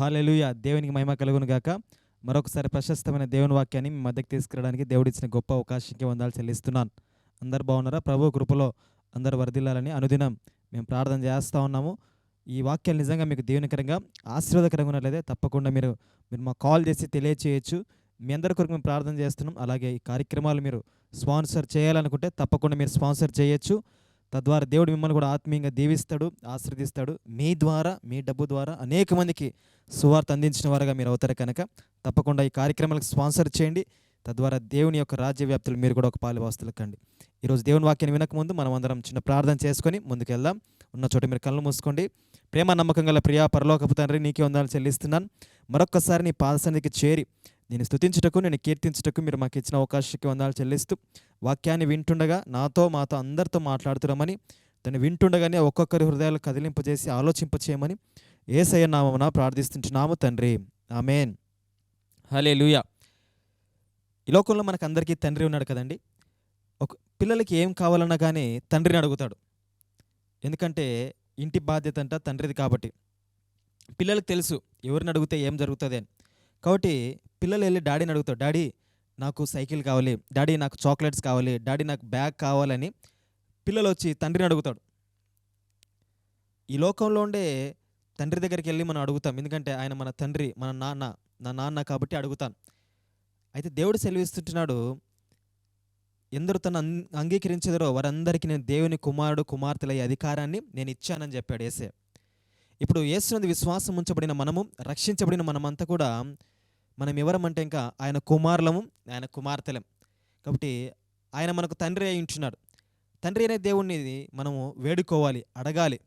Hallelujah. దేవునికి మహిమ కలుగును గాక. మరొకసారి ప్రశస్తమైన దేవుని వాక్యాన్ని మీ మధ్యకి తీసుకురావడానికి దేవుడిచ్చిన గొప్ప అవకాశానికి వందాలు చెల్లిస్తున్నాను. అందరు బాగున్నారా? ప్రభు కృపలో అందరు వరదిల్లాలని అనుదినం మేము ప్రార్థన చేస్తూ ఉన్నాము. ఈ వాక్యాలు నిజంగా మీకు దేవునికరంగా ఆశీర్వాదకరంగా ఉన్నట్లయితే తప్పకుండా మీరు మీరు మాకు కాల్ చేసి తెలియచేయచ్చు. మీ అందరి కొరకు మేము ప్రార్థన చేస్తున్నాం. అలాగే ఈ కార్యక్రమాలు మీరు స్పాన్సర్ చేయాలనుకుంటే తప్పకుండా మీరు స్పాన్సర్ చేయొచ్చు. తద్వారా దేవుడు మిమ్మల్ని కూడా ఆత్మీయంగా దీవిస్తాడు ఆశ్రదిస్తాడు మీ ద్వారా మీ డబ్బు ద్వారా అనేక మందికి సువార్త అందించిన వారుగా మీరు అవుతారు కనుక తప్పకుండా ఈ కార్యక్రమాలకు స్పాన్సర్ చేయండి. తద్వారా దేవుని యొక్క రాజ్య వ్యాప్తులు మీరు కూడా ఒక పాలువాస్తులు కండి. ఈరోజు దేవుని వాక్యాన్ని వినక ముందు మనం అందరం చిన్న ప్రార్థన చేసుకొని ముందుకెళ్దాం. ఉన్న చోట మీరు కళ్ళు మూసుకోండి. ప్రేమ నమ్మకం గల ప్రియా పరలోకపు తండ్రి నీకే ఉందని చెల్లిస్తున్నాను. మరొక్కసారి నీ పాదసన్నిధికి చేరి నేను స్థుతించుటకు నేను కీర్తించుటకు మీరు మాకు ఇచ్చిన అవకాశానికి వందాలు చెల్లిస్తూ వాక్యాన్ని వింటుండగా నాతో మాతో అందరితో మాట్లాడుతున్నామని దాన్ని వింటుండగానే ఒక్కొక్కరి హృదయాలు కదిలింపజేసి ఆలోచింపచేయమని ఏసయ్య నామమున ప్రార్థిస్తుంటున్నాము తండ్రి. ఆమెన్. హలే ఈ లోకంలో మనకు అందరికీ తండ్రి ఉన్నాడు కదండి. ఒక పిల్లలకి ఏం కావాలన్నా కానీ తండ్రిని అడుగుతాడు. ఎందుకంటే ఇంటి బాధ్యత అంట తండ్రిది కాబట్టి. పిల్లలకు తెలుసు ఎవరిని అడిగితే ఏం జరుగుతుంది అని. కాబట్టి పిల్లలు వెళ్ళి డాడీని అడుగుతారు డాడీ నాకు సైకిల్ కావాలి డాడీ నాకు చాక్లెట్స్ కావాలి డాడీ నాకు బ్యాగ్ కావాలని. పిల్లలు వచ్చి తండ్రిని అడుగుతాడు ఈ లోకంలో ఉండే తండ్రి దగ్గరికి వెళ్ళి మనం అడుగుతాం ఎందుకంటే ఆయన మన తండ్రి మన నాన్న నా నాన్న కాబట్టి అడుగుతాను. అయితే దేవుడు సెలవిస్తుంటున్నాడు ఎందరు తను అంగీకరించదరో వారందరికీ నేను దేవుని కుమారుడు కుమార్తెల అధికారాన్ని నేను ఇచ్చానని చెప్పాడు ఏసే ఇప్పుడు యేసునందు విశ్వాసం ఉంచబడిన మనము రక్షించబడిన మనమంతా కూడా మనం ఎవరమంటే ఇంకా ఆయన కుమారులము ఆయన కుమార్తెలం. కాబట్టి ఆయన మనకు తండ్రి అయి ఉంటున్నాడు తండ్రి అనే దేవుణ్ణి మనము వేడుకోవాలి అడగాలి.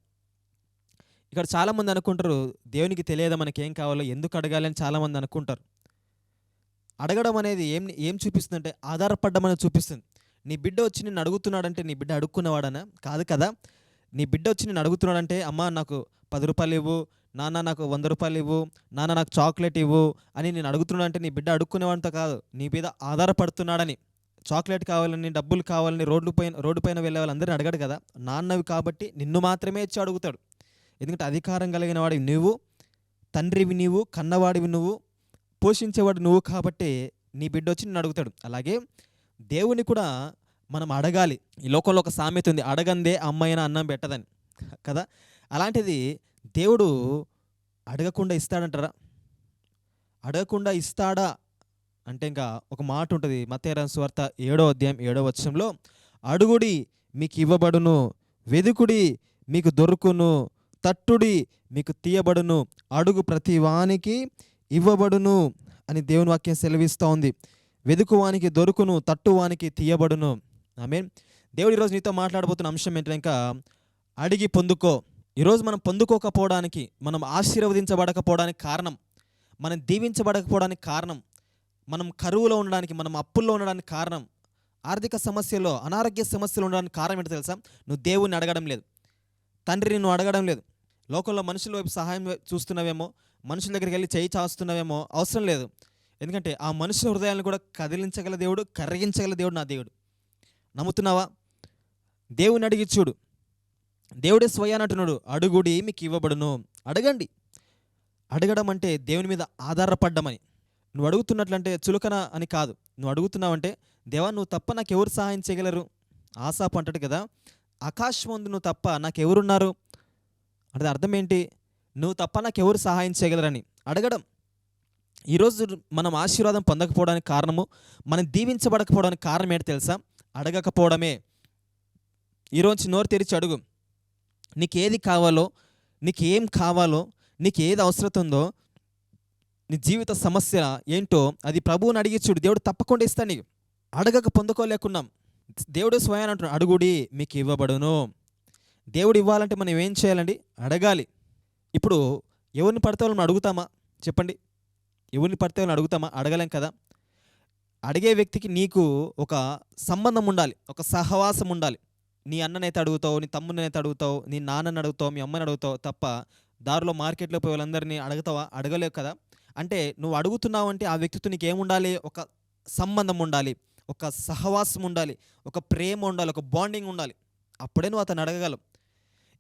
ఇక్కడ చాలామంది అనుకుంటారు దేవునికి తెలియదా మనకి ఏం కావాలో ఎందుకు అడగాలి అని చాలామంది అనుకుంటారు. అడగడం అనేది ఏం ఏం చూపిస్తుందంటే ఆధారపడ్డం అనేది చూపిస్తుంది. నీ బిడ్డ వచ్చి నిన్ను అడుగుతున్నాడంటే నీ బిడ్డ అడుక్కునేవాడనా కాదు కదా. నీ బిడ్డ వచ్చి నేను అడుగుతున్నాడంటే అమ్మ నాకు పది రూపాయలు ఇవ్వు నాన్న నాకు వంద రూపాయలు ఇవ్వు నాన్న నాకు చాక్లెట్ ఇవ్వు అని నేను అడుగుతున్నాడంటే నీ బిడ్డ అడుక్కునేవాడితో కాదు. నీ మీద ఆధారపడుతున్నాడని చాక్లెట్ కావాలని డబ్బులు కావాలని రోడ్లు పైన రోడ్డు పైన వెళ్ళే వాళ్ళందరినీ అడగడు కదా నాన్నవి కాబట్టి నిన్ను మాత్రమే ఇచ్చి అడుగుతాడు. ఎందుకంటే అధికారం కలిగిన వాడివి నువ్వు తండ్రివి నీవు కన్నవాడివి నువ్వు పోషించేవాడు నువ్వు కాబట్టి నీ బిడ్డ వచ్చి నిన్ను అడుగుతాడు. అలాగే దేవుని కూడా మనం అడగాలి. ఈ లోకంలో ఒక సామెత ఉంది అడగందే అమ్మాయిన అన్నం పెట్టదని. కదా? అలాంటిది దేవుడు అడగకుండా ఇస్తాడంటారా? అడగకుండా ఇస్తాడా? అంటే ఇంకా ఒక మాట ఉంటుంది మతేరం స్వార్త ఏడో అధ్యాయం ఏడో వచ్చంలో అడుగుడి మీకు ఇవ్వబడును వెదుకుడి మీకు దొరుకును తట్టుడి మీకు తీయబడును అడుగు ప్రతి వానికి ఇవ్వబడును అని దేవుని వాక్యం సెలవిస్తూ ఉంది. వెదుకువానికి దొరుకును తట్టువానికి తీయబడును. ఆమె దేవుడు ఈరోజు నీతో మాట్లాడబోతున్న అంశం ఏంటంటే ఇంకా అడిగి పొందుకో. ఈరోజు మనం పొందుకోకపోవడానికి మనం ఆశీర్వదించబడకపోవడానికి కారణం మనం దీవించబడకపోవడానికి కారణం మనం కరువులో ఉండడానికి మనం అప్పుల్లో ఉండడానికి కారణం ఆర్థిక సమస్యలో అనారోగ్య సమస్యలు ఉండడానికి కారణం ఏంటో తెలుసా? నువ్వు దేవుణ్ణి అడగడం లేదు. తండ్రిని నువ్వు అడగడం లేదు. లోకంలో మనుషుల వైపు సహాయం చూస్తున్నావేమో మనుషుల దగ్గరికి వెళ్ళి చేయి చాస్తున్నావేమో అవసరం లేదు. ఎందుకంటే ఆ మనుషుల హృదయాలను కూడా కదిలించగల దేవుడు కరిగించగల దేవుడు నా దేవుడు. నమ్ముతున్నావా? దేవుని అడిగి చూడు. దేవుడే స్వయాన్ అడుగుడి మీకు ఇవ్వబడును. అడగండి. అడగడం అంటే దేవుని మీద ఆధారపడ్డమని. నువ్వు అడుగుతున్నట్లంటే చులకన అని కాదు. నువ్వు అడుగుతున్నావంటే దేవా నువ్వు తప్ప నాకు ఎవరు సహాయం చేయగలరు? ఆశాపు అంటాడు కదా. ఆకాశం ముందు నువ్వు తప్ప నాకు ఎవరున్నారు అంటే అర్థం ఏంటి? నువ్వు తప్ప నాకు ఎవరు సహాయం చేయగలరని. అడగడం. ఈరోజు మనం ఆశీర్వాదం పొందకపోవడానికి కారణము మనం దీవించబడకపోవడానికి కారణం ఏంటి తెలుసా? అడగకపోవడమే. ఈరోజు నోరు తెరిచి అడుగు. నీకు ఏది కావాలో నీకు ఏం కావాలో నీకు ఏది అవసరం ఉందో నీ జీవిత సమస్య ఏంటో అది ప్రభువుని అడిగి చూడు. దేవుడు తప్పకుండా ఇస్తాను నీకు. అడగక పొందుకోలేకున్నాం. దేవుడు స్వయాన్ అంటున్నాడు అడుగుడి మీకు ఇవ్వబడును. దేవుడు ఇవ్వాలంటే మనం ఏం చేయాలండి? అడగాలి. ఇప్పుడు ఎవరిని పడితే వాళ్ళని అడుగుతామా? చెప్పండి. ఎవరిని పడితే వాళ్ళని అడుగుతామా? అడగలేం కదా? అడిగే వ్యక్తికి నీకు ఒక సంబంధం ఉండాలి ఒక సహవాసం ఉండాలి. నీ అన్ననైతే అడుగుతావు నీ తమ్మునైతే అడుగుతావు నీ నాన్నని అడుగుతావు మీ అమ్మని అడుగుతావు తప్ప దారిలో మార్కెట్లో పోయి వాళ్ళందరినీ అడుగుతావా? అడగలేవు కదా. అంటే నువ్వు అడుగుతున్నావు అంటే ఆ వ్యక్తితో నీకు ఏముండాలి ఒక సంబంధం ఉండాలి ఒక సహవాసం ఉండాలి ఒక ప్రేమ ఉండాలి ఒక బాండింగ్ ఉండాలి. అప్పుడే నువ్వు అతను అడగగలవు.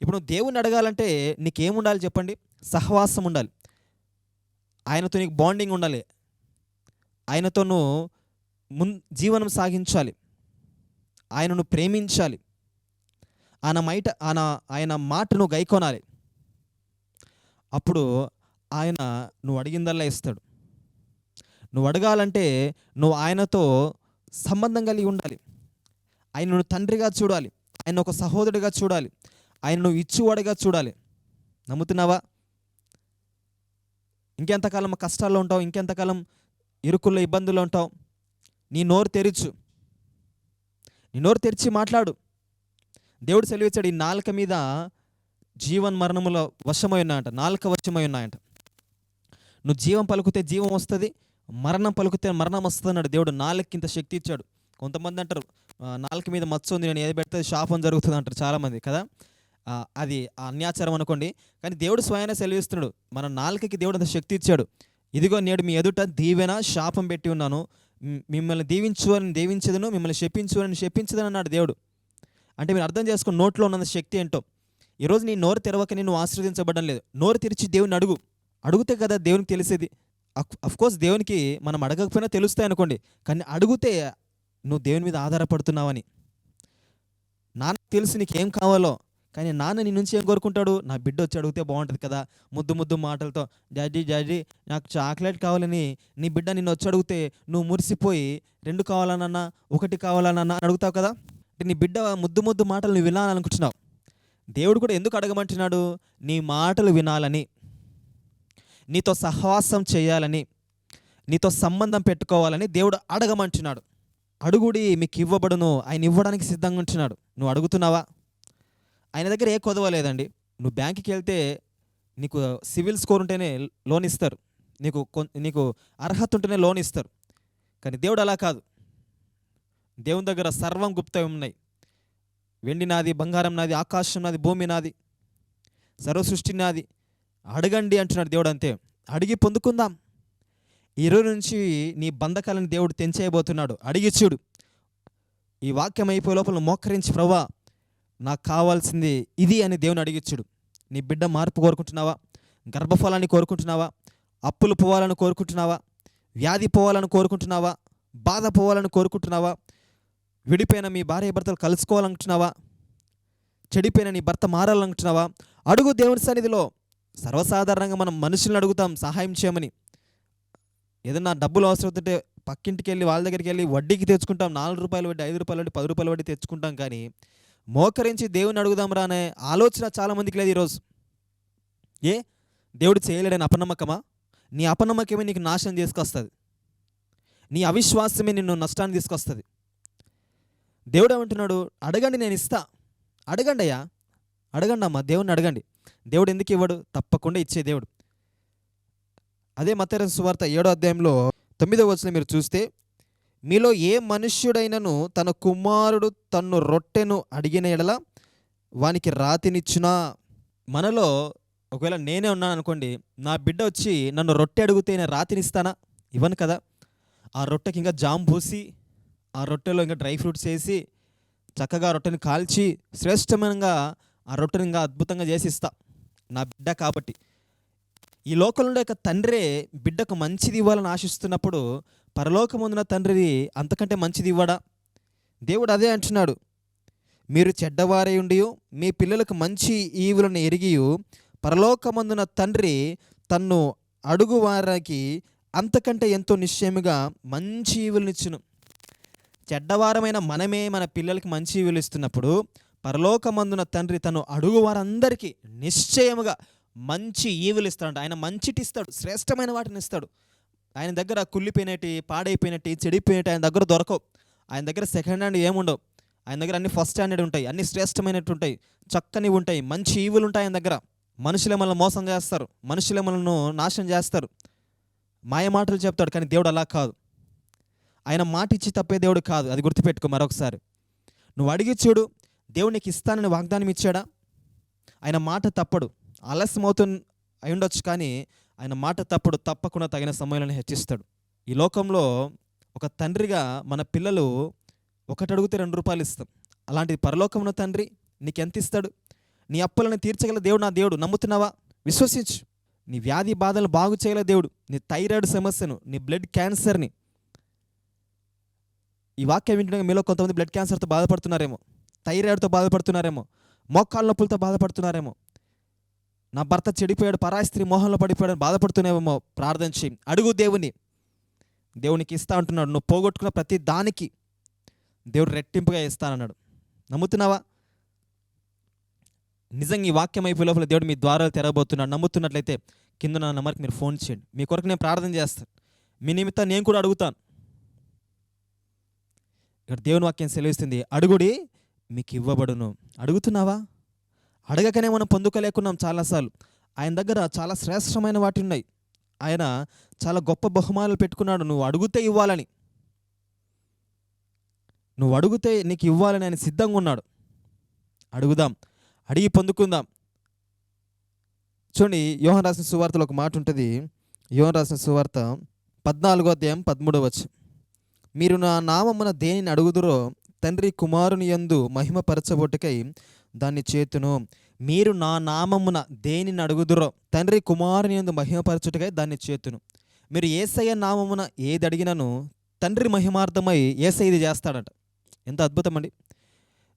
ఇప్పుడు నువ్వు దేవుని అడగాలంటే నీకేముండాలి చెప్పండి? సహవాసం ఉండాలి. ఆయనతో నీకు బాండింగ్ ఉండాలి. ఆయనతో నువ్వు మున్ జీవనం సాగించాలి. ఆయనను ప్రేమించాలి. ఆయన మైట ఆయన ఆయన మాటను గైకొనాలి. అప్పుడు ఆయన నువ్వు అడిగిందల్లా ఇస్తాడు. నువ్వు అడగాలంటే నువ్వు ఆయనతో సంబంధం కలిగి ఉండాలి. ఆయనను తండ్రిగా చూడాలి. ఆయన ఒక సహోదరుడిగా చూడాలి. ఆయన నువ్వు ఇచ్చువాడిగా చూడాలి. నమ్ముతున్నావా? ఇంకెంతకాలం కష్టాల్లో ఉంటావు? ఇంకెంతకాలం ఇరుకుల్లో ఇబ్బందులు ఉంటావు? నీ నోరు తెరుచు. నీ నోరు తెరిచి మాట్లాడు. దేవుడు సెలవిచ్చాడు ఈ నాలుక మీద జీవన్ మరణముల వశమై ఉన్నాయంట. నాలుక వశమై ఉన్నాయంట. నువ్వు జీవం పలుకుతే జీవం వస్తుంది మరణం పలుకుతే మరణం వస్తుంది అన్నాడు దేవుడు. నాలుగుకి ఇంత శక్తి ఇచ్చాడు. కొంతమంది అంటారు నాలుక మీద మచ్చ ఉంది నేను ఏది పెడితే శాపం జరుగుతుంది అంటారు చాలామంది కదా? ఆ, అది అన్యాచారం అనుకోండి. కానీ దేవుడు స్వయాన సెలవిస్తున్నాడు మన నాలుకకి దేవుడు అంత శక్తి ఇచ్చాడు. ఇదిగో నేడు మీ ఎదుట దీవెన శాపం పెట్టి ఉన్నాను. మిమ్మల్ని దీవించు దీవించదును మిమ్మల్ని శపించు శపించదని అన్నాడు దేవుడు. అంటే మీరు అర్థం చేసుకుని నోట్లో ఉన్న శక్తి ఏంటో. ఈరోజు నీ నోరు తెరవక నేను ఆశీర్వదించబడడం లేదు. నోరు తెరిచి దేవుని అడుగు. అడిగితే కదా దేవునికి తెలిసేది. కోర్స్ దేవునికి మనం అడగకపోయినా తెలుస్తాయి అనుకోండి. కానీ అడిగితే నువ్వు దేవుని మీద ఆధారపడుతున్నావని. నాన్న తెలుసు నీకేం కావాలో. కానీ నాన్న నీ నుంచి ఏం కోరుకుంటాడు? నా బిడ్డ వచ్చి అడిగితే బాగుంటుంది కదా. ముద్దు ముద్దు మాటలతో డాడీ డాడీ నాకు చాక్లెట్ కావాలని నీ బిడ్డ నిన్ను వచ్చి అడిగితే నువ్వు మురిసిపోయి రెండు కావాలనన్నా ఒకటి కావాలనన్నా అడుగుతావు కదా. నీ బిడ్డ ముద్దు ముద్దు మాటలు నువ్వు వినాలనుకుంటున్నావు దేవుడు కూడా ఎందుకు అడగమంటున్నాడు? నీ మాటలు వినాలని నీతో సహవాసం చేయాలని నీతో సంబంధం పెట్టుకోవాలని దేవుడు అడగమంటున్నాడు. అడుగుడి మీకు ఇవ్వబడును. ఆయన ఇవ్వడానికి సిద్ధంగా ఉంటున్నాడు. నువ్వు అడుగుతున్నావా? ఆయన దగ్గర ఏ కొదవ లేదండి. నువ్వు బ్యాంకుకి వెళ్తే నీకు సివిల్ స్కోర్ ఉంటేనే లోన్ ఇస్తారు. నీకు కొన్- నీకు అర్హత ఉంటేనే లోన్ ఇస్తారు. కానీ దేవుడు అలా కాదు. దేవుని దగ్గర సర్వం గుప్తం ఉన్నాయి. వెండి నాది బంగారం నాది ఆకాశం నాది భూమి నాది సర్వ సృష్టి నాది. అడగండి అంటున్నాడు దేవుడు అంతే. అడిగి పొందుకుందాం. ఈ రోజు నుంచి నీ బంధకాలను దేవుడు తెంచేయబోతున్నాడు. అడిగి చూడు. ఈ వాక్యం అయిపోయే లోపల మోకరించి ప్రవ్వా. నాకు కావాల్సింది ఇది అని దేవుని అడిగిచ్చుడు నీ బిడ్డ మార్పు కోరుకుంటున్నావా? గర్భఫలాన్ని కోరుకుంటున్నావా? అప్పులు పోవాలని కోరుకుంటున్నావా? వ్యాధి పోవాలని కోరుకుంటున్నావా? బాధ పోవాలని కోరుకుంటున్నావా? విడిపోయిన మీ భార్య భర్తలు కలుసుకోవాలనుకుంటున్నావా? చెడిపోయిన నీ భర్త మారాలనుకుంటున్నావా? అడుగు దేవుని సన్నిధిలో. సర్వసాధారణంగా మనం మనుషులను అడుగుతాం సహాయం చేయమని. ఏదన్నా డబ్బులు అవసరం అవుతుంటే పక్కింటికి వెళ్ళి వాళ్ళ దగ్గరికి వెళ్ళి వడ్డీకి తెచ్చుకుంటాం. నాలుగు రూపాయలు వడ్డీ ఐదు రూపాయలు వడ్డీ పది రూపాయలు వడ్డీ తెచ్చుకుంటాం కానీ మోకరించి దేవుని అడుగుదాంరా అనే ఆలోచన చాలామందికి లేదు ఈరోజు. ఏ? దేవుడు చేయలేడని అపనమ్మకమా? నీ అపనమ్మకమే నీకు నాశనం తీసుకొస్తుంది నీ అవిశ్వాసమే నిన్ను నష్టాన్ని తీసుకొస్తుంది. దేవుడు ఏమంటున్నాడు? అడగండి నేను ఇస్తా. అడగండి అయ్యా. అడగండి అమ్మా దేవుడిని అడగండి. దేవుడు ఎందుకు ఇవ్వడు? తప్పకుండా ఇచ్చే దేవుడు. అదే మత్తయి సువార్త ఏడో అధ్యాయంలో తొమ్మిదో వచ్చిన మీరు చూస్తే మీలో ఏ మనుష్యుడైనను తన కుమారుడు తన్ను రొట్టెను అడిగిన ఎడల వానికి రాతినిచ్చునా? మనలో ఒకవేళ నేనే ఉన్నాను అనుకోండి నా బిడ్డ వచ్చి నన్ను రొట్టె అడిగితే నేను రాతినిస్తానా? ఇవ్వను కదా. ఆ రొట్టెకి ఇంకా జామ్ పూసి ఆ రొట్టెలో ఇంకా డ్రై ఫ్రూట్స్ వేసి చక్కగా రొట్టెని కాల్చి శ్రేష్టమైనగా ఆ రొట్టెని ఇంకా అద్భుతంగా చేసి ఇస్తా నా బిడ్డ కాబట్టి. ఈ లోకంలో యొక్క తండ్రే బిడ్డకు మంచిది ఇవ్వాలని ఆశిస్తున్నప్పుడు పరలోకముందున తండ్రి అంతకంటే మంచిది ఇవ్వడా? దేవుడు అదే అంటున్నాడు. మీరు చెడ్డవారై ఉండి మీ పిల్లలకు మంచి ఈవులను ఎరిగి పరలోకమందున తండ్రి తన్ను అడుగు వారికి అంతకంటే ఎంతో నిశ్చయముగా మంచి ఈవులనిచ్చును చెడ్డవారమైన మనమే మన పిల్లలకి మంచి ఈవులు ఇస్తున్నప్పుడు పరలోకమందున తండ్రి తను అడుగు వారందరికీ నిశ్చయముగా మంచి ఈవులు ఇస్తాడు ఆయన మంచిటి ఇస్తాడు శ్రేష్టమైన వాటిని ఇస్తాడు. ఆయన దగ్గర కుళ్ళిపోయినట్టు పాడైపోయినట్టు చెడిపోయినట్టు ఆయన దగ్గర దొరకవు. ఆయన దగ్గర సెకండ్ హ్యాండ్ ఏముండవు. ఆయన దగ్గర అన్ని ఫస్ట్ స్టాండర్డ్ ఉంటాయి అన్ని శ్రేష్టమైనట్టు ఉంటాయి చక్కని ఉంటాయి మంచి ఈవులు ఉంటాయి ఆయన దగ్గర. మనుషులే మనల్ని మోసం చేస్తారు మనుషులే మనల్ని నాశనం చేస్తారు. మాయ మాటలు చెప్తాడు కానీ దేవుడు అలా కాదు. ఆయన మాట ఇచ్చి తప్పే దేవుడు కాదు అది గుర్తుపెట్టుకో మరొకసారి. నువ్వు అడిగి చూడు దేవుడు నీకు ఇస్తానని వాగ్దానం ఇచ్చాడా? ఆయన మాట తప్పడు. ఆలస్యమవుతు అయి ఉండొచ్చు కానీ ఆయన మాట తప్పుడు తప్పకుండా తగిన సమయాలను హెచ్చిస్తాడు. ఈ లోకంలో ఒక తండ్రిగా మన పిల్లలు ఒకటి అడిగితే రెండు రూపాయలు ఇస్తాం. అలాంటి పరలోకమున తండ్రి నీకు ఎంత ఇస్తాడు నీ అప్పులను తీర్చగల దేవుడు నా దేవుడు. నమ్ముతున్నావా? విశ్వసించు. నీ వ్యాధి బాధలు బాగు చేయలే దేవుడు. నీ థైరాయిడ్ సమస్యను నీ బ్లడ్ క్యాన్సర్ని. ఈ వాక్యం వింటున్నాక మీలో కొంతమంది బ్లడ్ క్యాన్సర్తో బాధపడుతున్నారేమో థైరాయిడ్తో బాధపడుతున్నారేమో మోకాళ్ళ నొప్పులతో బాధపడుతున్నారేమో నా భర్త చెడిపోయాడు పరాయి స్త్రీ మోహంలో పడిపోయాడు బాధపడుతున్నావేమో ప్రార్థన అడుగు దేవుని. దేవునికి ఇస్తా అంటున్నాడు నువ్వు పోగొట్టుకున్న ప్రతి దానికి దేవుడు రెట్టింపుగా ఇస్తానన్నాడు. నమ్ముతున్నావా? నిజంగా ఈ వాక్యం అయిపోయి లోపల దేవుడు మీ ద్వారాలు తెరవబోతున్నాడు. నమ్ముతున్నట్లయితే కింద నా నెంబర్కి మీరు ఫోన్ చేయండి. మీ కొరకు నేను ప్రార్థన చేస్తాను. మీ నిమిత్తం నేను కూడా అడుగుతాను. ఇక్కడ దేవుని వాక్యం సెలవిస్తుంది అడుగుడి మీకు ఇవ్వబడును. అడుగుతున్నావా? అడగకనే మనం పొందుకోలేకున్నాం చాలాసార్లు. ఆయన దగ్గర చాలా శ్రేష్టమైన వాటి ఉన్నాయి ఆయన చాలా గొప్ప బహుమానాలు పెట్టుకున్నాడు. నువ్వు అడుగుతే ఇవ్వాలని. నువ్వు అడుగుతే నీకు ఇవ్వాలని ఆయన సిద్ధంగా ఉన్నాడు. అడుగుదాం. అడిగి పొందుకుందాం. చూడండి యోహన్ రాసిన సువార్తలో ఒక మాట ఉంటుంది. యోహన్ రాసిన సువార్త పద్నాలుగో అధ్యాయం పదమూడవ వచ్చి మీరు నా నామమున దేనిని అడుగుదురో తండ్రి కుమారుని యందు మహిమపరచబొట్టుకై దాన్ని చేతును. మీరు నా నామమున దేనిని అడుగుదురో తండ్రి కుమారుని ఎందు మహిమపరచుటకై దాన్ని చేతును. మీరు ఏసయ్య నామమున ఏది అడిగినను తండ్రి మహిమార్థమై ఏసై ఇది చేస్తాడట. ఎంత అద్భుతం అండి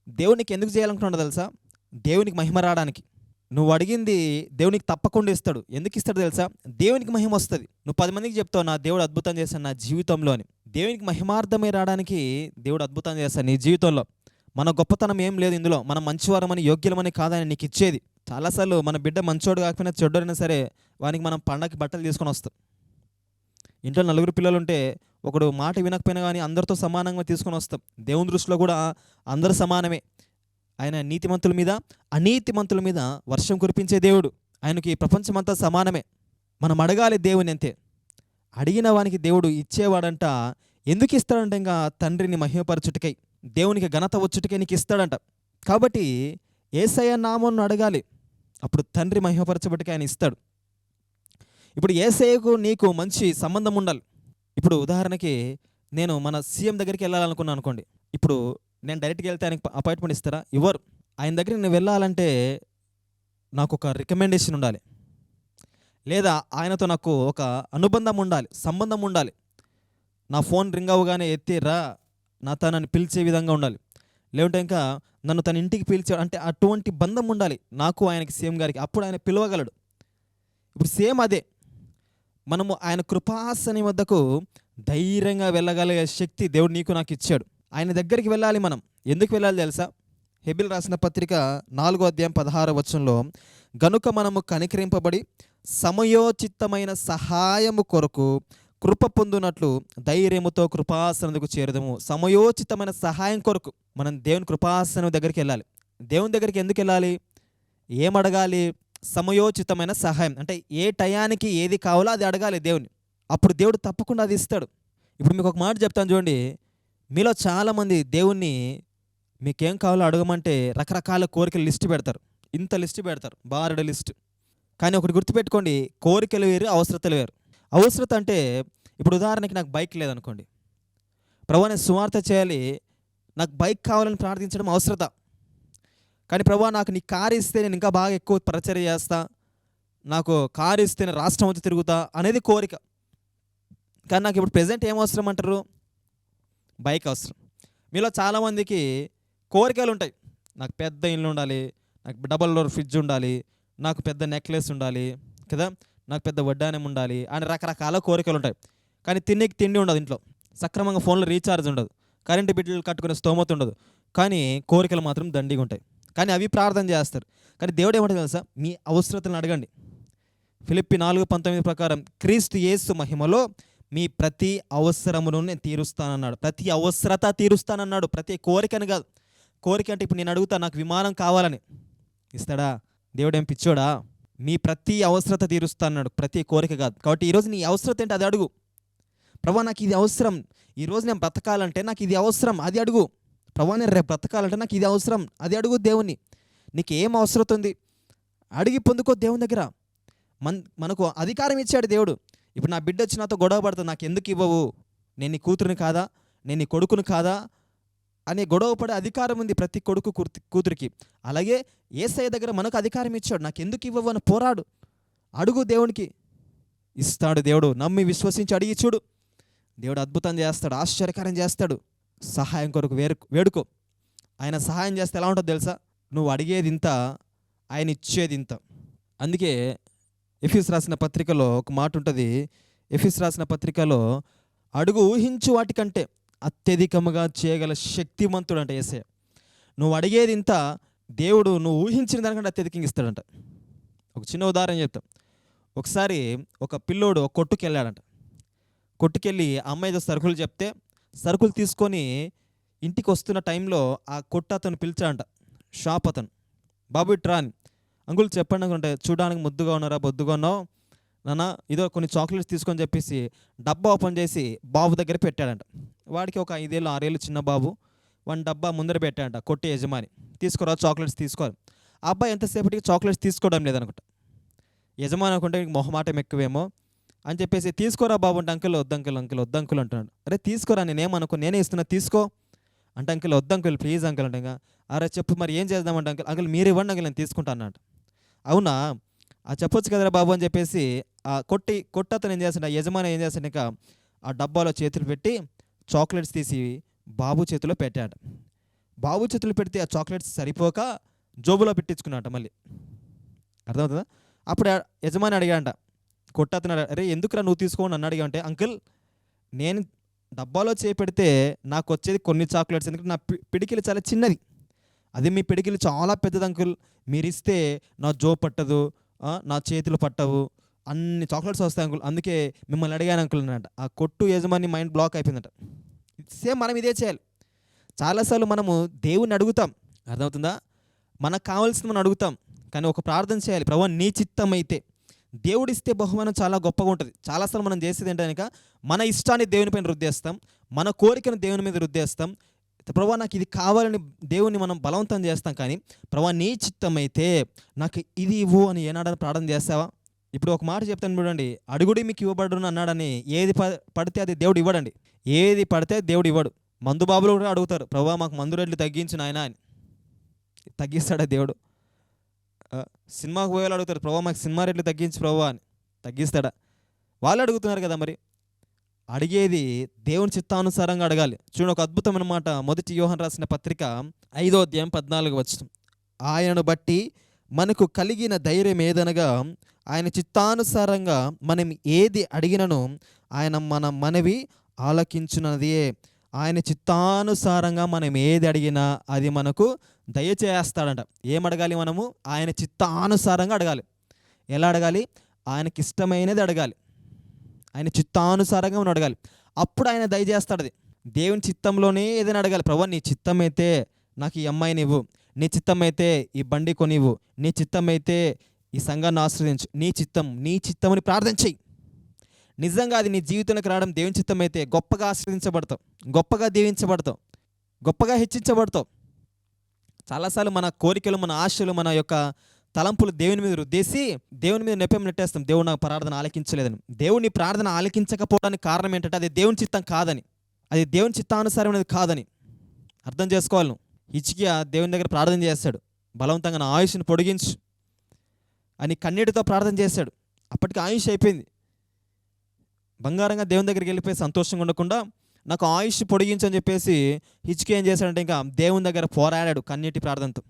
దేవునికి ఎందుకు చేయాలనుకుంటున్నాడు తెలుసా? దేవునికి మహిమ రావడానికి. నువ్వు అడిగింది దేవునికి తప్పకుండా ఇస్తాడు. ఎందుకు ఇస్తాడు తెలుసా? దేవునికి మహిమ వస్తుంది. నువ్వు పది మందికి చెప్తావు నా దేవుడు అద్భుతం చేశాను నా జీవితంలో అని. దేవునికి మహిమార్థమై రావడానికి దేవుడు అద్భుతం చేస్తాను నీ జీవితంలో. మన గొప్పతనం ఏం లేదు ఇందులో. మనం మంచివారమని యోగ్యులమని కాదని నీకు ఇచ్చేది. చాలాసార్లు మన బిడ్డ మంచోడు కాకపోయినా చెడ్డోడైనా సరే వానికి మనం పండగకి బట్టలు తీసుకొని వస్తాం. ఇంట్లో నలుగురు పిల్లలు ఉంటే ఒకడు మాట వినకపోయినా కానీ అందరితో సమానంగా తీసుకొని వస్తాం. దేవుని దృష్టిలో కూడా అందరూ సమానమే. ఆయన నీతిమంతుల మీద అనీతిమంతుల మీద వర్షం కురిపించే దేవుడు. ఆయనకి ప్రపంచమంతా సమానమే. మనం అడగాలి దేవుని అంతే. అడిగిన వానికి దేవుడు ఇచ్చేవాడంట. ఎందుకు ఇస్తాడంటే ఇంకా తండ్రిని మహిమపరచుటకై. దేవునికి ఘనత వచ్చుటకై నీకు ఇస్తాడంట. కాబట్టి ఏసయ్య నామం అడగాలి. అప్పుడు తండ్రి మహిమపరచబట్టికి ఆయన ఇస్తాడు. ఇప్పుడు ఏసయ్యకు నీకు మంచి సంబంధం ఉండాలి. ఇప్పుడు ఉదాహరణకి నేను మన సీఎం దగ్గరికి వెళ్ళాలనుకున్నాను అనుకోండి. ఇప్పుడు నేను డైరెక్ట్గా వెళ్తే ఆయనకి అపాయింట్మెంట్ ఇస్తారా? ఇవ్వరు. ఆయన దగ్గరికి నేను వెళ్ళాలంటే నాకు ఒక రికమెండేషన్ ఉండాలి. లేదా ఆయనతో నాకు ఒక అనుబంధం ఉండాలి సంబంధం ఉండాలి. నా ఫోన్ రింగ్ అవ్వగానే ఎత్తిరా నా తనని పిలిచే విధంగా ఉండాలి. లేకుంటే ఇంకా నన్ను తన ఇంటికి పిలిచే అంటే అటువంటి బంధం ఉండాలి. నాకు ఆయనకి సేమ్ గారికి అప్పుడు ఆయన పిలవగలడు. ఇప్పుడు సేమ్ అదే. మనము ఆయన కృపాసని వద్దకు ధైర్యంగా వెళ్ళగలిగే శక్తి దేవుడు నీకు నాకు ఇచ్చాడు. ఆయన దగ్గరికి వెళ్ళాలి మనం. ఎందుకు వెళ్ళాలి తెలుసా? హెబిల్ రాసిన పత్రిక నాలుగో అధ్యాయం పదహార వచనంలో గనుక మనము కనికరింపబడి సమయోచితమైన సహాయము కొరకు కృప పొందునట్లు ధైర్యముతో కృపాసనకు చేరదము. సమయోచితమైన సహాయం కొరకు మనం దేవుని కృపాసనం దగ్గరికి వెళ్ళాలి. దేవుని దగ్గరికి ఎందుకు వెళ్ళాలి? ఏమడగాలి? సమయోచితమైన సహాయం. అంటే ఏ టయానికి ఏది కావాలో అది అడగాలి దేవుని. అప్పుడు దేవుడు తప్పకుండా అది ఇస్తాడు. ఇప్పుడు మీకు ఒక మాట చెప్తాను చూడండి. మీలో చాలామంది దేవుణ్ణి మీకేం కావాలో అడగమంటే రకరకాల కోరికల లిస్ట్ పెడతారు. ఇంత లిస్ట్ పెడతారు. బారుడ లిస్ట్. కానీ ఒకటి గుర్తుపెట్టుకోండి. కోరికలు వేరు అవసరతలు వేరు. అవసరత అంటే ఇప్పుడు ఉదాహరణకి నాకు బైక్ లేదనుకోండి. ప్రభా నేను సువార్త చేయాలి నాకు బైక్ కావాలని ప్రార్థించడం అవసరత. కానీ ప్రభా నాకు నీ కారు ఇస్తే నేను ఇంకా బాగా ఎక్కువ ప్రచారం చేస్తా నాకు కారు ఇస్తే నేను రాష్ట్రం వచ్చి తిరుగుతా అనేది కోరిక. కానీ నాకు ఇప్పుడు ప్రజెంట్ ఏం అవసరం అంటారు? బైక్ అవసరం. మీలో చాలామందికి కోరికలు ఉంటాయి. నాకు పెద్ద ఇల్లు ఉండాలి నాకు డబల్ డోర్ ఫ్రిడ్జ్ ఉండాలి నాకు పెద్ద నెక్లెస్ ఉండాలి కదా? నాకు పెద్ద వడ్డానం ఉండాలి అని రకరకాల కోరికలు ఉంటాయి. కానీ తినేకి తిండి ఉండదు ఇంట్లో. సక్రమంగా ఫోన్లో రీఛార్జ్ ఉండదు. కరెంటు బిడ్డలు కట్టుకునే స్తోమత ఉండదు. కానీ కోరికలు మాత్రం దండిగా ఉంటాయి. కానీ అవి ప్రార్థన చేస్తారు. కానీ దేవుడు ఏమంటుంది తెలుసా? మీ అవసరతలను అడగండి. ఫిలిప్పి నాలుగు పంతొమ్మిది ప్రకారం క్రీస్తు యేసు మహిమలో మీ ప్రతి అవసరమును నేను తీరుస్తానన్నాడు. ప్రతి అవసరత తీరుస్తానన్నాడు. ప్రతి కోరికను కాదు. కోరిక అంటే ఇప్పుడు నేను అడుగుతా నాకు విమానం కావాలని. ఇస్తాడా? దేవుడు ఏం పిచ్చోడా? మీ ప్రతి అవసరత తీరుస్తానన్నాడు ప్రతి కోరిక కాదు. కాబట్టి ఈరోజు నీ అవసరత ఏంటి? అది అడుగు. ప్రభా నాకు ఇది అవసరం. ఈరోజు నేను బ్రతకాలంటే నాకు ఇది అవసరం. అది అడుగు. ప్రభా నేను రేపు బ్రతకాలంటే నాకు ఇది అవసరం. అది అడుగు దేవుని. నీకు ఏం అవసరం ఉంది? అడిగి పొందుకో దేవుని దగ్గర. మన్ మనకు అధికారం ఇచ్చాడు దేవుడు. ఇప్పుడు నా బిడ్డ వచ్చి నాతో గొడవ పడుతుంది నాకు ఎందుకు ఇవ్వవు? నేను నీ కూతురుని కాదా? నేను నీ కొడుకుని కాదా? అనే గొడవపడే అధికారం ఉంది ప్రతి కొడుకు కూతురికి. అలాగే ఏసఐ దగ్గర మనకు అధికారం ఇచ్చాడు. నాకు ఎందుకు ఇవ్వవు అని పోరాడు. అడుగు దేవునికి. ఇస్తాడు దేవుడు. నమ్మి విశ్వసించి అడిగి చూడు. దేవుడు అద్భుతం చేస్తాడు. ఆశ్చర్యకరం చేస్తాడు. సహాయం కొరకు వేరు వేడుకో. ఆయన సహాయం చేస్తే ఎలా ఉంటుందో తెలుసా? నువ్వు అడిగేది ఇంత ఆయన ఇచ్చేది ఇంత. అందుకే ఎఫీస్ రాసిన పత్రికలో ఒక మాట ఉంటుంది. ఎఫీస్ రాసిన పత్రికలో అడుగు ఊహించు వాటికంటే అత్యధికముగా చేయగల శక్తిమంతుడు అంట ఏసే నువ్వు అడిగేది ఇంత దేవుడు నువ్వు ఊహించిన దానికంటే అత్యధికంగా ఇస్తాడంట. ఒక చిన్న ఉదాహరణ చెప్తాం. ఒకసారి ఒక పిల్లోడు ఒక కొట్టుకు వెళ్ళాడంట కొట్టుకెళ్ళి అమ్మాయితో సరుకులు చెప్తే సరుకులు తీసుకొని ఇంటికి వస్తున్న టైంలో ఆ కొట్టు అతను పిలిచాడంట. షాప్ అతను బాబు ఇట్రా అని అంకుల్ చెప్పండి అనుకుంటే చూడడానికి ముద్దుగా ఉన్నారా బొద్దుగా ఉన్నావు? నాన్న ఇదో కొన్ని చాక్లెట్స్ తీసుకొని చెప్పేసి డబ్బా ఓపెన్ చేసి బాబు దగ్గర పెట్టాడంట. వాడికి ఒక ఐదేళ్ళు ఆరేళ్ళు చిన్న బాబు. వన్ డబ్బా ముందర పెట్టాడంట కొట్టి యజమాని. తీసుకురా చాక్లెట్స్ తీసుకోవాలి ఆ అబ్బాయి ఎంతసేపటికి చాక్లెట్స్ తీసుకోవడం లేదనుకుంటా. యజమాని అనుకుంటే మొహమాటం ఎక్కువేమో అని చెప్పేసి తీసుకోరా బాబు అంటే అంకుల్ వద్దు అంకుల్ అంకుల్ వద్దు అంకుల్ అంటున్నాడు. అరే తీసుకోరా నేనేమనుకో నేనే ఇస్తున్నా తీసుకో అంటే అంకుల్ వద్దు అంకుల్ ప్లీజ్ అంకుల్ అంటే అరే చెప్పు మరి ఏం చేద్దామంటే అంకుల్ అంకుల్ మీరు ఇవ్వండి అంకుల్ నేను తీసుకుంటాను అన్నట్టు అవునా? ఆ చెప్పొచ్చు కదరా బాబు అని చెప్పేసి ఆ కొట్టి కొట్టతను ఏం చేస్తాడు ఆ యజమాని ఏం చేస్తాడు ఇంకా ఆ డబ్బాలో చేతులు పెట్టి చాక్లెట్స్ తీసి బాబు చేతిలో పెట్టాడు. బాబు చేతిలో పెడితే ఆ చాక్లెట్స్ సరిపోక జోబులో పెట్టించుకున్నాట మళ్ళీ. అర్థమవుతుందా? అప్పుడు యజమాని అడిగాడంట కొట్టతను అడిగా- అరే ఎందుకురా నువ్వు తీసుకోండి నన్ను అడిగా అంకుల్ నేను డబ్బాలో చేపెడితే నాకు వచ్చేది కొన్ని చాక్లెట్స్ ఎందుకంటే నా పిడికిలు చాలా చిన్నది అది మీ పిడికిలు చాలా పెద్దది అంకుల్. మీరు ఇస్తే నా జో పట్టదు నా చేతులు పట్టవు అన్ని చాక్లెట్స్ వస్తాయి అంకుల్. అందుకే మిమ్మల్ని అడిగాను అంకుల్ అన్నట ఆ కొట్టు యజమాని మైండ్ బ్లాక్ అయిపోయిందట. సేమ్ మనం ఇదే చేయాలి. చాలాసార్లు మనము దేవుని అడుగుతాం. అర్థమవుతుందా? మనకు కావాల్సింది మనం అడుగుతాం. కానీ ఒక ప్రార్థన చేయాలి. ప్రభు నీ చిత్తం అయితే. దేవుడిస్తే బహుమానం చాలా గొప్పగా ఉంటుంది. చాలాసార్లు మనం చేసేది ఏంటంటే మన ఇష్టాన్ని దేవుని పైన రుద్దేస్తాం. మన కోరికను దేవుని మీద రుద్దేస్తాం. ప్రభా నాకు ఇది కావాలని దేవుని మనం బలవంతం చేస్తాం కానీ ప్రభా నీ చిత్తం అయితే నాకు ఇది ఇవ్వు అని ఏనాడని ప్రార్థన చేస్తావా? ఇప్పుడు ఒక మాట చెప్తాను చూడండి. అడుగుడి మీకు ఇవ్వబడును అన్నాడని ఏది ప- పడితే అది దేవుడు ఇవ్వడండి. ఏది పడితే దేవుడు ఇవ్వడు. మందు బాబులు కూడా అడుగుతారు. ప్రభా మాకు మందు రేట్లు తగ్గించు నాయన అని. తగ్గిస్తాడా దేవుడు? సినిమాకు పోయేలా అడుగుతారు. ప్రభా మాకు సినిమా రేట్లు తగ్గించు ప్రభా అని. తగ్గిస్తాడా? వాళ్ళు అడుగుతున్నారు కదా మరి. అడిగేది దేవుని చిత్తానుసారంగా అడగాలి. చూడండి ఒక అద్భుతమైన మాట. మొదటి వ్యూహం రాసిన పత్రిక ఐదో అధ్యాయం పద్నాలుగు వచ్చిన ఆయనను బట్టి మనకు కలిగిన ధైర్యం ఏదనగా ఆయన చిత్తానుసారంగా మనం ఏది అడిగినను ఆయన మన మనవి ఆలకించున్నదే ఆయన చిత్తానుసారంగా మనం ఏది అడిగినా అది మనకు దయచేస్తాడంట. ఏం అడగాలి మనము? ఆయన చిత్తానుసారంగా అడగాలి. ఎలా అడగాలి? ఆయనకి ఇష్టమైనది అడగాలి. ఆయన చిత్తానుసారంగా మనం అడగాలి. అప్పుడు ఆయన దయచేస్తాడు అది దేవుని చిత్తంలోనే ఏదైనా అడగాలి. ప్రభా నీ చిత్తం అయితే నాకు ఈ అమ్మాయినివ్వు. నీ చిత్తం అయితే ఈ బండి కొనివ్వు. నీ చిత్తం అయితే ఈ ఈ సంఘాన్ని ఆశ్రయించు. నీ చిత్తం నీ చిత్తం అని ప్రార్థన చెయ్యి. నిజంగా అది నీ జీవితంలోకి రావడం దేవుని చిత్తం అయితే గొప్పగా ఆశ్రయించబడతావు. గొప్పగా దీవించబడతావు. గొప్పగా హెచ్చించబడతావు. చాలాసార్లు మన కోరికలు మన ఆశలు మన యొక్క తలంపులు దేవుని మీద రుద్దేసి దేవుని మీద నెప్పం నెట్టేస్తాం. దేవుడు నాకు ప్రార్థన ఆలకించలేదని. దేవుని ప్రార్థన ఆలకించకపోవడానికి కారణం ఏంటంటే అది దేవుని చిత్తం కాదని. అది దేవుని చిత్తానుసారమైనది కాదని. అర్థం చేసుకోవాలి నువ్వు. హిచ్కియా దేవుని దగ్గర ప్రార్థన చేస్తాడు. బలవంతంగా నా ఆయుష్ని పొడిగించు. అని కన్నీటితో ప్రార్థన చేశాడు. అప్పటికి ఆయుష్ అయిపోయింది. బంగారంగా దేవుని దగ్గరికి వెళ్ళిపోయి సంతోషంగా ఉండకుండా నాకు ఆయుష్ పొడిగించని చెప్పేసి హిచ్కి ఏం చేశాడంటే ఇంకా దేవుని దగ్గర పోరాడాడు కన్నీటి ప్రార్థనతో.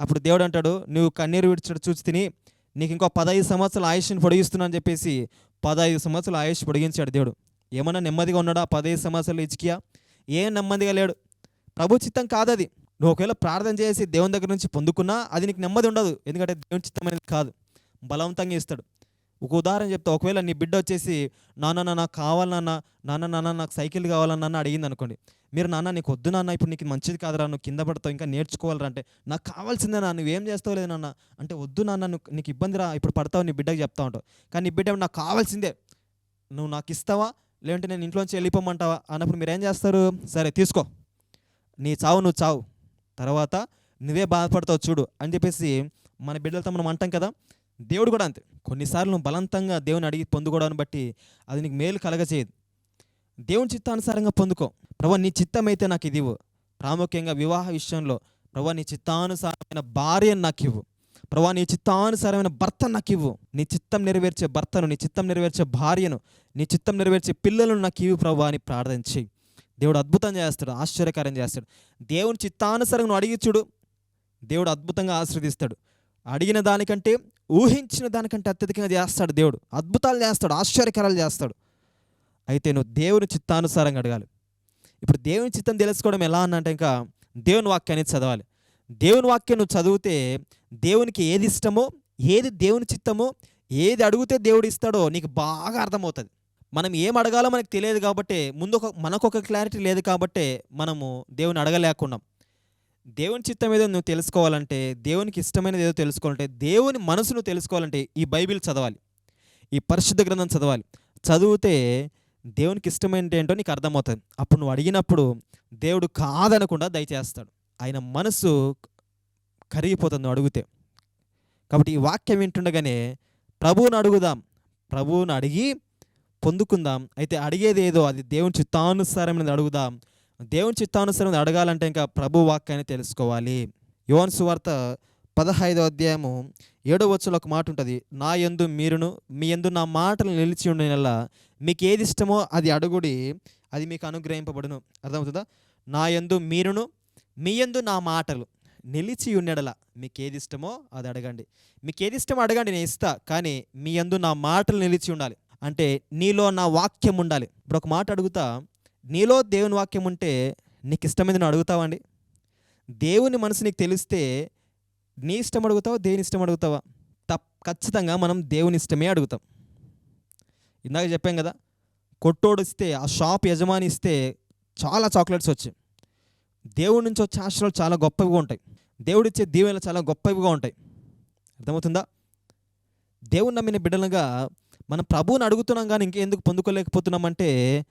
అప్పుడు దేవుడు అంటాడు నువ్వు కన్నీరు విడిచడు చూసి తిని నీకు ఇంకో పదహైదు సంవత్సరాల ఆయుష్ని పొడిగిస్తున్నా అని చెప్పేసి పదహైదు సంవత్సరాలు ఆయుష్ పొడిగించాడు దేవుడు. ఏమన్నా నెమ్మదిగా ఉన్నాడా ఆ పదహైదు సంవత్సరాలు ఇచ్చికియా ఏం నెమ్మదిగా లేడు. ప్రభు చిత్తం కాదది. నువ్వు ఒకవేళ ప్రార్థన చేసి దేవుని దగ్గర నుంచి పొందుకున్నా అది నీకు నెమ్మది ఉండదు. ఎందుకంటే దేవుని చిత్తం అనేది కాదు. బలవంతంగా ఇస్తాడు. ఒక ఉదాహరణ చెప్తా. ఒకవేళ నీ బిడ్డ వచ్చేసి నాన్న నాన్న నాకు కావాలన్న నాన్న. నాన్న నాకు సైకిల్ కావాలన్న అడిగింది అనుకోండి. మీరు నాన్న నీకు వద్దు నాన్న. ఇప్పుడు నీకు మంచిది కాదురా. నువ్వు కింద పడతావు. ఇంకా నేర్చుకోవాలరా అంటే నాకు కావాల్సిందే నాన్న. నువ్వేం చేస్తావు లేదు నాన్న. అంటే వద్దు నాన్న. నువ్వు నీకు ఇబ్బంది రా ఇప్పుడు పడతావు నీ బిడ్డకి చెప్తా ఉంటావు. కానీ నీ బిడ్డ నాకు కావాల్సిందే. నువ్వు నాకు ఇస్తావా? లేదంటే నేను ఇంట్లోంచి వెళ్ళిపోమంటావా? అన్నప్పుడు మీరు ఏం చేస్తారు? సరే తీసుకో. నీ చావు నువ్వు చావు. తర్వాత నువ్వే బాధపడతావు చూడు అని చెప్పేసి మన బిడ్డలతో మనం అంటాం కదా దేవుడు కూడా అంతే. కొన్నిసార్లు నువ్వు బలవంతంగా దేవుని అడిగి పొందుకోవడాన్ని బట్టి అది నీకు మేలు కలగచేయదు. దేవుని చిత్తానుసారంగా పొందుకో. ప్రభా నీ చిత్తం అయితే నాకు ఇది ఇవ్వు. ప్రాముఖ్యంగా వివాహ విషయంలో ప్రభా నీ చిత్తానుసారమైన భార్యను నాకు ఇవ్వు. ప్రభా నీ చిత్తానుసారమైన భర్త నాకు ఇవ్వు. నీ చిత్తం నెరవేర్చే భర్తను నీ చిత్తం నెరవేర్చే భార్యను నీ చిత్తం నెరవేర్చే పిల్లలను నాకు ఇవ్వు ప్రభా అని ప్రార్థన దేవుడు అద్భుతం చేస్తాడు ఆశ్చర్యకార్యం చేస్తాడు. దేవుని చిత్తానుసారం నువ్వు అడిగి చూడు. దేవుడు అద్భుతంగా ఆశీర్వదిస్తాడు. అడిగిన దానికంటే ఊహించిన దానికంటే అత్యధికంగా చేస్తాడు దేవుడు. అద్భుతాలు చేస్తాడు ఆశ్చర్యకరాలు చేస్తాడు. అయితే నువ్వు దేవుని చిత్తానుసారంగా అడగాలి. ఇప్పుడు దేవుని చిత్తం తెలుసుకోవడం ఎలా అన్నంటే ఇంకా దేవుని వాక్యాన్ని చదవాలి. దేవుని వాక్యం నువ్వు చదివితే దేవునికి ఏది ఇష్టమో ఏది దేవుని చిత్తమో ఏది అడిగితే దేవుడు ఇస్తాడో నీకు బాగా అర్థమవుతుంది. మనం ఏం అడగాలో మనకు తెలియదు కాబట్టి ముందు ఒక మనకు ఒక క్లారిటీ లేదు కాబట్టి మనము దేవుని అడగలేకున్నాం. దేవుని చిత్తం ఏదో నువ్వు తెలుసుకోవాలంటే దేవునికి ఇష్టమైనది ఏదో తెలుసుకోవాలంటే దేవుని మనసును తెలుసుకోవాలంటే ఈ బైబిల్ చదవాలి. ఈ పరిశుద్ధ గ్రంథం చదవాలి. చదివితే దేవునికి ఇష్టమైనది ఏంటో నీకు అర్థమవుతుంది. అప్పుడు నువ్వు అడిగినప్పుడు దేవుడు కాదనకుండా దయచేస్తాడు. ఆయన మనసు కరిగిపోతుంది నువ్వు అడిగితే. కాబట్టి ఈ వాక్యం వింటుండగానే ప్రభువుని అడుగుదాం. ప్రభువుని అడిగి పొందుకుందాం. అయితే అడిగేది ఏదో అది దేవుని చిత్తానుసారమైనది అడుగుదాం. దేవుని చిత్తానుసారం అడగాలంటే ఇంకా ప్రభు వాక్యాన్ని తెలుసుకోవాలి. యోన్ సువార్త పదహైదో అధ్యాయము ఏడో వచ్చులో ఒక మాట ఉంటుంది. నా యందు మీరును మీ యందు నా మాటలు నిలిచి ఉండినల్ల మీకు ఏది ఇష్టమో అది అడుగుడి అది మీకు అనుగ్రహింపబడును. అర్థమవుతుందా? నా యందు మీరును మీ యందు నా మాటలు నిలిచి ఉండెడల మీకు ఏది ఇష్టమో అది అడగండి. మీకు ఏది ఇష్టమో అడగండి నేను ఇస్తా. కానీ మీ యందు నా మాటలు నిలిచి ఉండాలి. అంటే నీలో నా వాక్యం ఉండాలి. ఇప్పుడు ఒక మాట అడుగుతా నీలో దేవుని వాక్యం ఉంటే నీకు ఇష్టమైంది నువ్వు అడుగుతావండి? దేవుని మనసు నీకు తెలిస్తే నీ ఇష్టం అడుగుతావా దేవుని ఇష్టం అడుగుతావా? తప్ ఖచ్చితంగా మనం దేవుని ఇష్టమే అడుగుతాం. ఇందాక చెప్పాం కదా కొట్టోడు ఇస్తే ఆ షాప్ యజమాని ఇస్తే చాలా చాక్లెట్స్ వచ్చాయి దేవుడి నుంచి వచ్చే ఆశలు చాలా గొప్పవిగా ఉంటాయి. దేవుడిచ్చే దీవెనలు చాలా గొప్పవిగా ఉంటాయి. అర్థమవుతుందా? దేవుని నమ్మిన బిడ్డలుగా మనం ప్రభువుని అడుగుతున్నాం కానీ ఇంకెందుకు పొందుకోలేకపోతున్నామంటే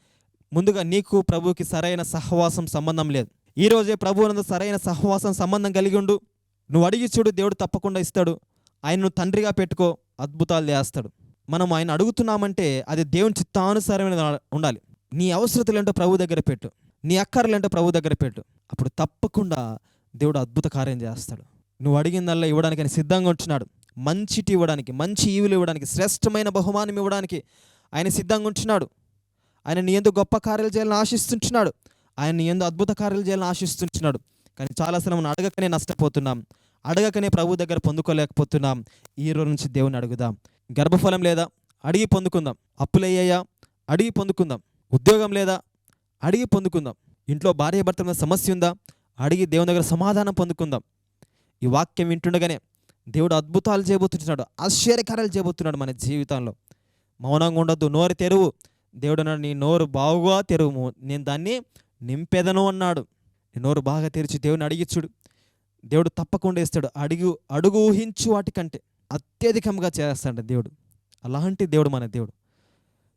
ముందుగా నీకు ప్రభువుకి సరైన సహవాసం సంబంధం లేదు. ఈ రోజే ప్రభువునందు సరైన సహవాసం సంబంధం కలిగి ఉండు. నువ్వు అడిగి చూడు దేవుడు తప్పకుండా ఇస్తాడు. ఆయనను తండ్రిగా పెట్టుకో అద్భుతాలు చేస్తాడు. మనం ఆయన అడుగుతున్నామంటే అది దేవుని చిత్తానుసారమైన ఉండాలి. నీ అవసరతలు ఏంటో ప్రభు దగ్గర పెట్టు. నీ అక్కర్లు ఏంటో ప్రభు దగ్గర పెట్టు. అప్పుడు తప్పకుండా దేవుడు అద్భుత కార్యం చేస్తాడు. నువ్వు అడిగిందల్లా ఇవ్వడానికి ఆయన సిద్ధంగా ఉంటున్నాడు. మంచిటి ఇవ్వడానికి మంచి ఈవులు ఇవ్వడానికి శ్రేష్టమైన బహుమానం ఇవ్వడానికి ఆయన సిద్ధంగా ఉంటున్నాడు. ఆయన నీ ఎందు గొప్ప కార్యాలు చేయాలని ఆశిస్తుంటున్నాడు. ఆయన నీ ఎందు అద్భుత కార్యాలు చేయాలని ఆశిస్తుంటున్నాడు. కానీ చాలాసార్లు మనం అడగకనే నష్టపోతున్నాం. అడగకనే ప్రభు దగ్గర పొందుకోలేకపోతున్నాం. ఈ రోజు నుంచి దేవుని అడుగుదాం. గర్భఫలం లేదా? అడిగి పొందుకుందాం. అప్పులయ్యాయా అడిగి పొందుకుందాం. ఉద్యోగం లేదా? అడిగి పొందుకుందాం. ఇంట్లో భార్య భర్త సమస్య ఉందా? అడిగి దేవుని దగ్గర సమాధానం పొందుకుందాం. ఈ వాక్యం వింటుండగానే దేవుడు అద్భుతాలు చేయబోతున్నాడు ఆశ్చర్యకారాలు చేయబోతున్నాడు మన జీవితంలో. మౌనంగా ఉండొద్దు నోరు తెరువు. దేవుడు అన్నాడు నీ నోరు బాగుగా తెరువు. నేను దాన్ని నింపెదను అన్నాడు. నీ నోరు బాగా తెరిచి దేవుని అడిగిచ్చుడు దేవుడు తప్పకుండా ఇస్తాడు. అడుగు అడుగు ఊహించు వాటికంటే అత్యధికంగా చేస్తాడు దేవుడు. అలాంటి దేవుడు మన దేవుడు.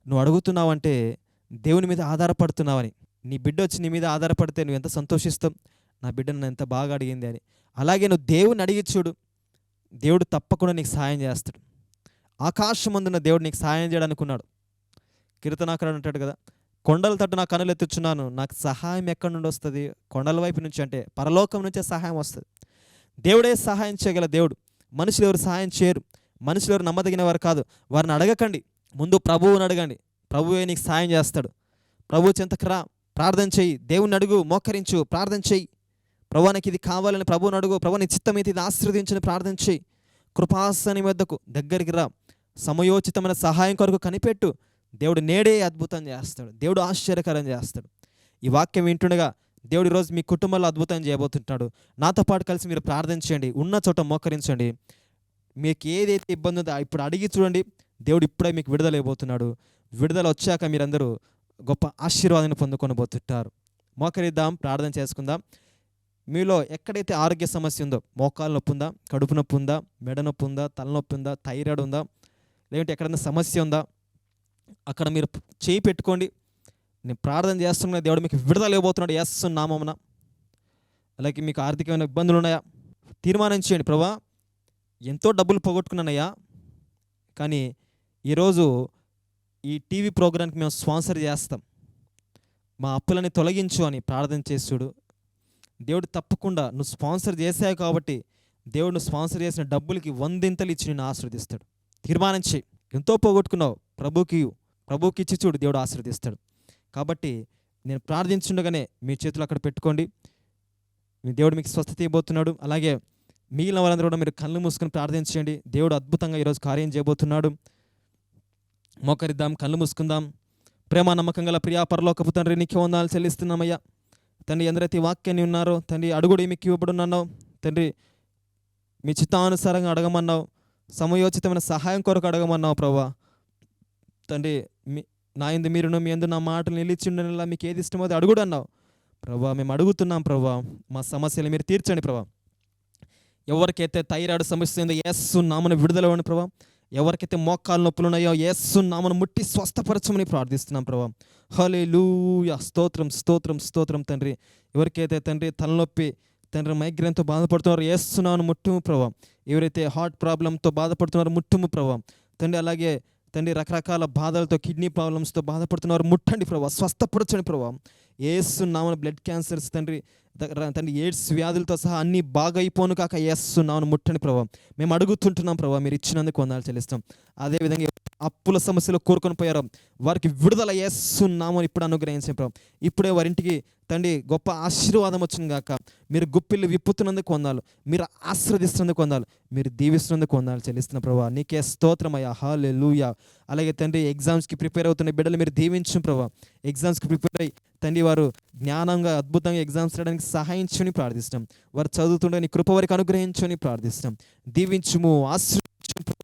నువ్వు అడుగుతున్నావంటే దేవుని మీద ఆధారపడుతున్నావని. నీ బిడ్డ వచ్చి నీ మీద ఆధారపడితే నువ్వు ఎంత సంతోషిస్తావు? నా బిడ్డను ఎంత బాగా అడిగింది అని. అలాగే నువ్వు దేవుని అడిగి చూడు. దేవుడు తప్పకుండా నీకు సాయం చేస్తాడు. ఆకాశం ముందున్న దేవుడు నీకు సహాయం చేయడానుకున్నాడు. కీర్తనాకరణ కీర్తనాకరుడు అంటాడు కదా కొండల తట్టు నా కనులు ఎత్తుచున్నాను నాకు సహాయం ఎక్కడి నుండి వస్తుంది? కొండల వైపు నుంచి అంటే పరలోకం నుంచే సహాయం వస్తుంది. దేవుడే సహాయం చేయగల దేవుడు. మనుషులు ఎవరు సహాయం చేయరు. మనుషులు ఎవరు నమ్మదగిన వారు కాదు. వారిని అడగకండి. ముందు ప్రభువుని అడగండి. ప్రభువే నీకు సాయం చేస్తాడు. ప్రభు చెంతకు రా. ప్రార్థన చెయ్యి దేవుని అడుగు మోకరించు. ప్రార్థన చెయ్యి ప్రభు నాకు ఇది కావాలని ప్రభువుని అడుగు ప్రభు నీ చిత్తం ఇది ఆశ్రదించని ప్రార్థన చెయ్యి కృపాసని వద్దకు దగ్గరికి రా. సమయోచితమైన సహాయం కొరకు కనిపెట్టు. దేవుడు నేడే అద్భుతం చేస్తాడు. దేవుడు ఆశ్చర్యకరం చేస్తాడు. ఈ వాక్యం వింటుండగా దేవుడు ఈరోజు మీ కుటుంబంలో అద్భుతం చేయబోతుంటాడు. నాతో పాటు కలిసి మీరు ప్రార్థన చేయండి. ఉన్న చోట మోకరించండి. మీకు ఏదైతే ఇబ్బంది ఉందో ఇప్పుడు అడిగి చూడండి. దేవుడు ఇప్పుడే మీకు విడుదలైపోతున్నాడు. విడుదల వచ్చాక మీరందరూ గొప్ప ఆశీర్వాదాన్ని పొందుకొని పోతుంటారు. మోకరిద్దాం ప్రార్థన చేసుకుందాం. మీలో ఎక్కడైతే ఆరోగ్య సమస్య ఉందో మోకాలు నొప్పి ఉందా కడుపు నొప్పి ఉందా మెడ నొప్పి ఉందా తలనొప్పి ఉందా థైరాయిడ్ ఉందా లేదంటే ఎక్కడైనా సమస్య ఉందా అక్కడ మీరు చేయి పెట్టుకోండి. నేను ప్రార్థన చేస్తున్న దేవుడు మీకు విడుదల ఇవ్వబోతున్నాడు ఎస్ నామమున. అలాగే మీకు ఆర్థికమైన ఇబ్బందులు ఉన్నాయా? తీర్మానం చేయండి ప్రభా. ఎంతో డబ్బులు పోగొట్టుకున్నానయ్యా. కానీ ఈరోజు ఈ టీవీ ప్రోగ్రాంకి మేము స్పాన్సర్ చేస్తాం. మా అప్పులని తొలగించు అని ప్రార్థన చేస్తుడు దేవుడు తప్పకుండా నువ్వు స్పాన్సర్ చేశావు కాబట్టి దేవుడు స్పాన్సర్ చేసిన డబ్బులకి వందింతలు ఇచ్చి నేను ఆశీర్వదిస్తాడు. తీర్మానం చేయి. ఎంతో పోగొట్టుకున్నావు. ప్రభుకి ప్రభుకి ఇచ్చి చూడు దేవుడు ఆశీర్వదిస్తాడు. కాబట్టి నేను ప్రార్థించుండగానే మీ చేతులు అక్కడ పెట్టుకోండి. మీ దేవుడు మీకు స్వస్థత ఇవ్వబోతున్నాడు. అలాగే మిగిలిన వాళ్ళందరూ కూడా మీరు కళ్ళు మూసుకొని ప్రార్థించండి దేవుడు అద్భుతంగా ఈరోజు కార్యం చేయబోతున్నాడు. మోకరిద్దాం కళ్ళు మూసుకుందాం. ప్రేమ నమ్మకం గల ప్రియా పరలోకపు తండ్రి నీకే వందాలు చెల్లిస్తున్నామయ్యా. తండ్రి ఎందరైతే వాక్యాన్ని ఉన్నారో తండ్రి అడుగుడు మీకు ఇవ్వబడున్నావు తండ్రి మీ చిత్తానుసారంగా అడగమన్నావు. సమయోచితమైన సహాయం కొరకు అడగమన్నావు ప్రభా. తండ్రి మీ నా ఎందు మీరును మీ ఎందు నా మాటలు నిలిచి మీకు ఏది ఇష్టమో అది అడుగుడు అన్నావు. ప్రభా మేము అడుగుతున్నాం ప్రభా మా సమస్యలు మీరు తీర్చండి ప్రభా. ఎవరికైతే థైరాయిడ్ సమస్య ఉందో ఎస్ నామను విడుదల ప్రభా. ఎవరికైతే మోకాలు నొప్పులు ఉన్నాయో ఏసు నామను ముట్టి స్వస్థపరచమని ప్రార్థిస్తున్నాం ప్రభా. హలే స్తోత్రం స్తోత్రం స్తోత్రం తండ్రి. ఎవరికైతే తండ్రి తలనొప్పి తండ్రి మైగ్రేన్తో బాధపడుతున్నారో ఏస్తున్నాను ముట్టుము ప్రభా. ఎవరైతే హార్ట్ ప్రాబ్లంతో బాధపడుతున్నారో ముట్టుము ప్రభా. తండ్రి అలాగే తండ్రి రకరకాల బాధలతో కిడ్నీ ప్రాబ్లమ్స్తో బాధపడుతున్నారు ముట్టండి ప్రభా. స్వస్థపరచండి ప్రభా. ఏసు నామన బ్లడ్ క్యాన్సర్స్ తండ్రి తండ్రి ఎయిడ్స్ వ్యాధులతో సహా అన్ని బాగా అయిపోను కాక ఏసు నామను ముట్టని ప్రభా. మేము అడుగుతుంటున్నాం ప్రభావ మీరు ఇచ్చినందుకు వందాలు చెల్లిస్తాం. అదేవిధంగా అప్పుల సమస్యలు కోరుకొని పోయారు. వారికి విడుదల ఏస్తున్నామని ఇప్పుడు అనుగ్రహించే ప్రభావం ఇప్పుడే వారింటికి తండ్రి గొప్ప ఆశీర్వాదం వచ్చింది కాక మీరు గుప్పిల్లు విప్పుతున్నందుకు వందాలు మీరు ఆశ్రదిస్తున్నందుకు వందాలు మీరు దీవిస్తున్నందుకు వందాలు చెల్లిస్తున్న ప్రభావ నీకే స్తోత్రమయ్యా. హాలే లూయా అలాగే తండ్రి ఎగ్జామ్స్కి ప్రిపేర్ అవుతున్న బిడ్డలు మీరు దీవించు ప్రభావ ఎగ్జామ్స్కి ప్రిపేర్ అయ్యి తండ్రి వారు జ్ఞానంగా అద్భుతంగా ఎగ్జామ్స్ రాయడానికి సహాయించుని ప్రార్థిస్తాం. వారు చదువుతుండే నీ కృప వారికి అనుగ్రహించుని ప్రార్థిస్తాం. దీవించుము ఆశ్రయించు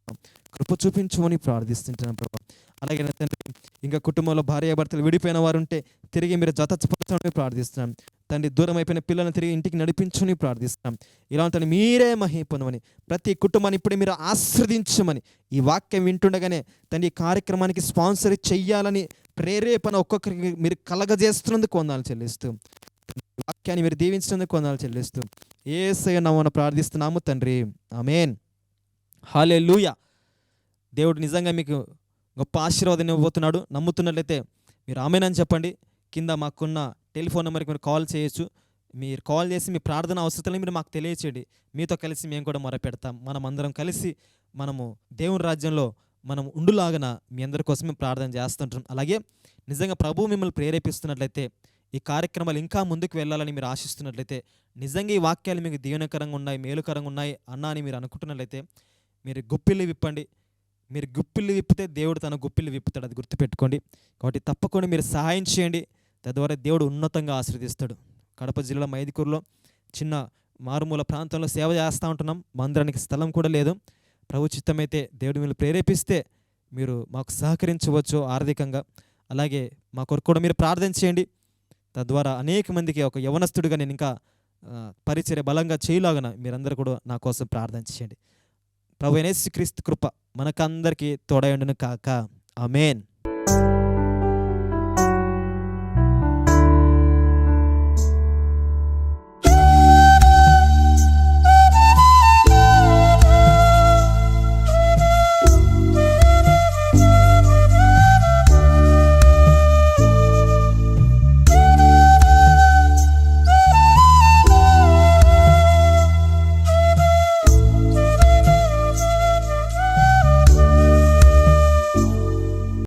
కృప చూపించమని ప్రార్థిస్తుంటున్నాం ప్రభా. అలాగే తండ్రి ఇంకా కుటుంబంలో భార్య భర్తలు విడిపోయిన వారు ఉంటే తిరిగి మీరు జతపరచమని ప్రార్థిస్తున్నాం. తండ్రి దూరం అయిపోయిన పిల్లల్ని తిరిగి ఇంటికి నడిపించమని ప్రార్థిస్తున్నాం. ఇలాంటి మీరే మహిపొందమని ప్రతి కుటుంబాన్ని ఇప్పుడు మీరు ఆశ్రదించమని ఈ వాక్యం వింటుండగానే తండ్రి ఈ కార్యక్రమానికి స్పాన్సర్ చెయ్యాలని ప్రేరేపణ ఒక్కొక్కరికి మీరు కలగజేస్తున్నందుకు వందాలు చెల్లిస్తూ వాక్యాన్ని మీరు దీవించినందుకు వందాలు చెల్లిస్తూ ఏసయ నమ్మను ప్రార్థిస్తున్నాము తండ్రి. ఆమెన్. హాలే దేవుడు నిజంగా మీకు గొప్ప ఆశీర్వాదం ఇవ్వబోతున్నాడు. నమ్ముతున్నట్లయితే మీరు ఆమెనని చెప్పండి. కింద మాకున్న టెలిఫోన్ నెంబర్కి మీరు కాల్ చేయొచ్చు. మీరు కాల్ చేసి మీ ప్రార్థన అవసరాలను మీరు మాకు తెలియచేయండి. మీతో కలిసి మేము కూడా మొరపెడతాం. మనం అందరం కలిసి మనము దేవుని రాజ్యంలో మనం ఉండులాగన మీ అందరి కోసం మేము ప్రార్థన చేస్తుంటాం. అలాగే నిజంగా ప్రభు మిమ్మల్ని ప్రేరేపిస్తున్నట్లయితే ఈ కార్యక్రమాలు ఇంకా ముందుకు వెళ్ళాలని మీరు ఆశిస్తున్నట్లయితే నిజంగా ఈ వాక్యాలు మీకు దీవెనకరంగా ఉన్నాయి మేలుకరంగా ఉన్నాయి అన్నా అని మీరు అనుకుంటున్నట్లయితే మీరు గుప్పిల్లి విప్పండి. మీరు గుప్పిల్లి విప్పితే దేవుడు తన గుప్పిల్లి విప్పుతాడు. అది గుర్తుపెట్టుకోండి. కాబట్టి తప్పకుండా మీరు సహాయం చేయండి. తద్వారా దేవుడు ఉన్నతంగా ఆశ్రదిస్తాడు కడప జిల్లా మైదికూరులో చిన్న మారుమూల ప్రాంతంలో సేవ చేస్తూ ఉంటున్నాం. మందిరానికి స్థలం కూడా లేదు. ప్రభు చిత్తమైతే దేవుడు మిమ్మల్ని ప్రేరేపిస్తే మీరు మాకు సహకరించవచ్చు ఆర్థికంగా. అలాగే మా కొరకు కూడా మీరు ప్రార్థన చేయండి. తద్వారా అనేక మందికి ఒక యవనస్తుడిగా నేను ఇంకా ఆ, పరిచర్య బలంగా చేయలాగన మీరందరూ కూడా నా కోసం ప్రార్థన చేయండి. ప్రభు క్రీస్తు కృప మనకందరికీ తోడయండును కాక. ఆమెన్.